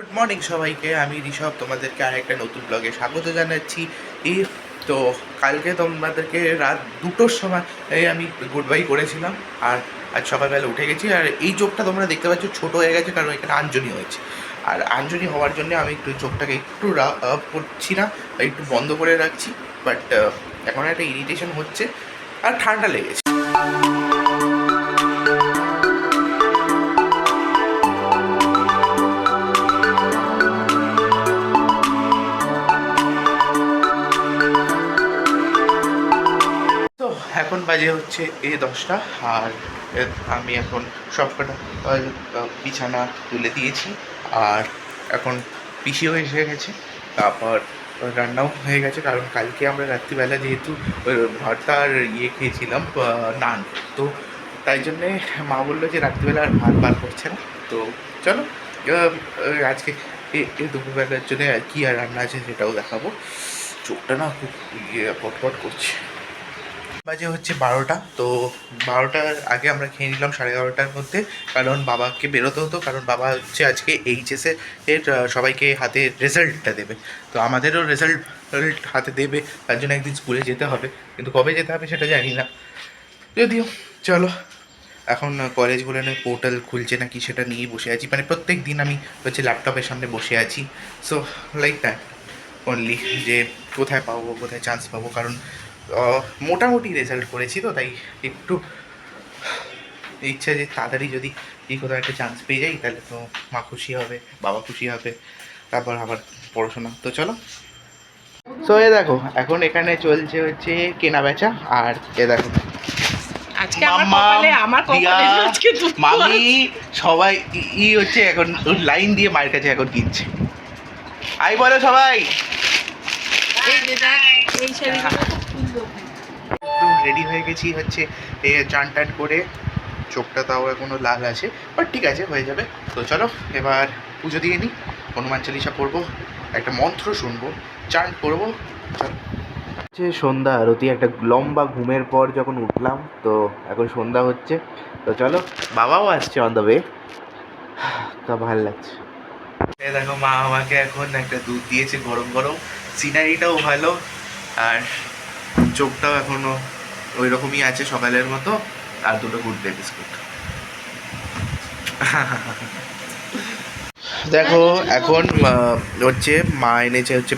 Good morning সবাইকে, আমি ঋষভ, তোমাদেরকে আর একটা নতুন ব্লগে স্বাগত জানাচ্ছি। তো কালকে তোমাদেরকে রাত দুটোর সময় আমি গুড বাই করেছিলাম। আর আজ সকালবেলা উঠে গেছি। আর এই চোখটা তোমরা দেখতে পাচ্ছ, ছোট হয়ে গেছে, কারণ এখানে আঞ্জনি হয়েছে। আর আঞ্জনি হওয়ার জন্য আমি একটু চোখটাকে একটু আপ করছি না, একটু বন্ধ করে রাখছি। বাট এখন একটা ইরিটেশন হচ্ছে, আর ঠান্ডা লেগেছে। এখন বাজে হচ্ছে এ দশটা, আর আমি এখন সবকটা বিছানা তুলে দিয়েছি, আর এখন পিসিও এসে গেছে, তারপর রান্নাও হয়ে গেছে, কারণ কালকে আমরা রাত্রিবেলা যেহেতু ভর্তা আর ইয়ে খেয়েছিলাম নান, তো তাই জন্যে মা বলল যে রাত্রিবেলা আর ভাত বার করছে না, তো চলো আজকে এ দুপুরবেলার জন্য কী আর রান্না আছে সেটাও দেখাবো, চোখটা না খুব ইয়ে পটপট করছে। বাজে হচ্ছে বারোটা। তো বারোটার আগে আমরা খেয়ে নিলাম সাড়ে এগারোটার মধ্যে। কারণ বাবাকে বেরোতে হতো, কারণ বাবা হচ্ছে আজকে এইচএসে এর সবাইকে হাতে রেজাল্টটা দেবে। তো আমাদেরও রেজাল্ট হাতে দেবে, তার জন্য একদিন স্কুলে যেতে হবে। কিন্তু কবে যেতে হবে সেটা জানি না। যদিও, চলো। এখন কলেজগুলোর পোর্টাল খুলছে নাকি সেটা নিয়েই বসে আছি। মানে প্রত্যেক দিন আমি হচ্ছে ল্যাপটপের সামনে বসে আছি। সো লাইক দ্যাট অনলি যে কোথায় পাবো, কোথায় চান্স পাবো। কারণ মোটামুটি রেজাল্ট করেছি তো তাই একটু ইচ্ছা যে তাড়াতাড়ি যদি এই কোথাও একটা চান্স পেয়ে যাই তাহলে তো মা খুশি হবে বাবা খুশি হবে তারপর আবার পড়াশোনা। তো চলো। সো এ দেখো এখন এখানে চলছে হচ্ছে কেনা বেচা আর এ দেখো। আজকে আমার মাম্মা, কপালে আমার কপালে আজকে মামি সবাই ই- হচ্ছে এখন লাইন দিয়ে মায়ের কাছে এখন কিনছে। আই বলো সবাই। এই যে দেখ, এই শাড়িগুলো খুব সুন্দর। একদম রেডি হয়ে গেছি হচ্ছে এ চান টান করে। চোখটা তাও এখনও লাল আছে বাট ঠিক আছে হয়ে যাবে। তো চলো এবার পুজো দিয়ে নিই হনুমান চালিশা পড়ব একটা মন্ত্র শুনব চান করব চলো। হচ্ছে সন্ধ্যা আরতি একটা লম্বা ঘুমের পর যখন উঠলাম তো এখন সন্ধ্যা হচ্ছে। তো চলো বাবাও আসছে অন দ্য ওয়ে তা ভালো লাগছে। দেখো মা আমাকে এখন একটা দুধ দিয়েছে গরম গরম। সিনারিটাও ভালো। আর চোখটাও এখনও ওই রকমই আছে সকালের মতো আর দুটো গুড ডে বিস্কুট। দেখো এখন হচ্ছে মা এনেছে হচ্ছে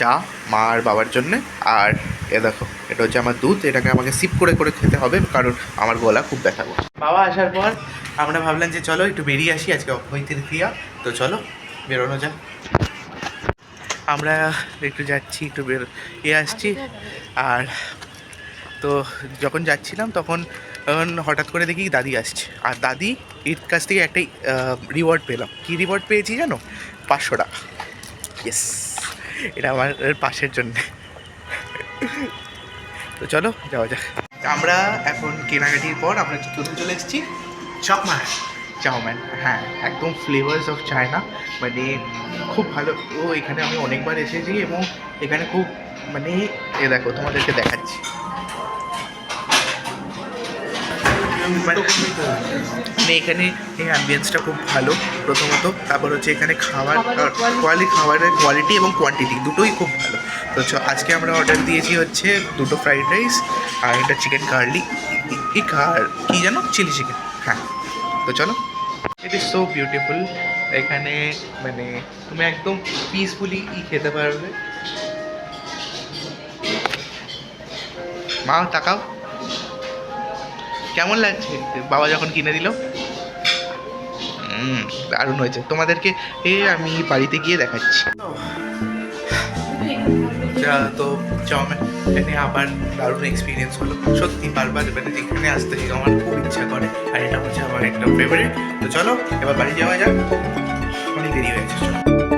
চা মা আর বাবার জন্য। আর এ দেখো এটা হচ্ছে আমার দুধ এটাকে আমাকে সিপ করে করে খেতে হবে কারণ আমার গলা খুব ব্যথা করছে। বাবা আসার পর আমরা ভাবলাম যে চলো একটু বেরিয়ে আসি আজকে অক্ষয় তৃতীয়া তো চলো বেরোনো যাক। আমরা একটু যাচ্ছি, একটু বের এ আসছি। আর তো যখন যাচ্ছিলাম তখন হঠাৎ করে দেখি দাদি আসছে। আর দাদি এর কাছ থেকে একটাই রিওয়ার্ড পেলাম। কী রিওয়ার্ড পেয়েছি জানো? পাঁচশো টাকা। ইয়েস এটা আমার পাশের জন্যে। তো চলো, যাওয়া যাক। আমরা এখন কেনাকাটির পর আমরা চতুর্থ চলে এসেছি। চকমা চাউম্যান হ্যাঁ একদম ফ্লেভার্স অফ চায়না মানে খুব ভালো ও এখানে আমি অনেকবার এসেছি এবং এখানে খুব মানে এ দেখো তোমাদেরকে দেখাচ্ছি মানে মানে এখানে এই অ্যাম্বিয়েন্সটা খুব ভালো প্রথমত তারপর হচ্ছে এখানে খাবার কোয়ালিটি খাবারের কোয়ালিটি এবং কোয়ান্টিটি দুটোই খুব ভালো তো আজকে আমরা অর্ডার দিয়েছি হচ্ছে দুটো ফ্রাইড রাইস আর একটা চিকেন কার্লি ই কার কী জানো চিলি চিকেন হ্যাঁ তো চলো। ইট ইজ সো বিউটিফুল এখানে মানে তুমি একদম পিসফুলি ই খেতে পারবে। মা তাকাও। কেমন লাগছে? বাবা যখন কিনে দিল। হুম দারুণ হয়েছে। তোমাদেরকে এ আমি বাড়িতে গিয়ে দেখাচ্ছি। যা- তো চাউমিন আবার দারুণ এক্সপিরিয়েন্স হলো। সত্যি বারবার মানে যেখানে আসতে আমার খুব ইচ্ছা করে, আর এটা হচ্ছে আমার একটা ফেভারিট তো চলো, এবার বাড়ি যাওয়া যাক। অনেক দেরি হয়েছে চলো।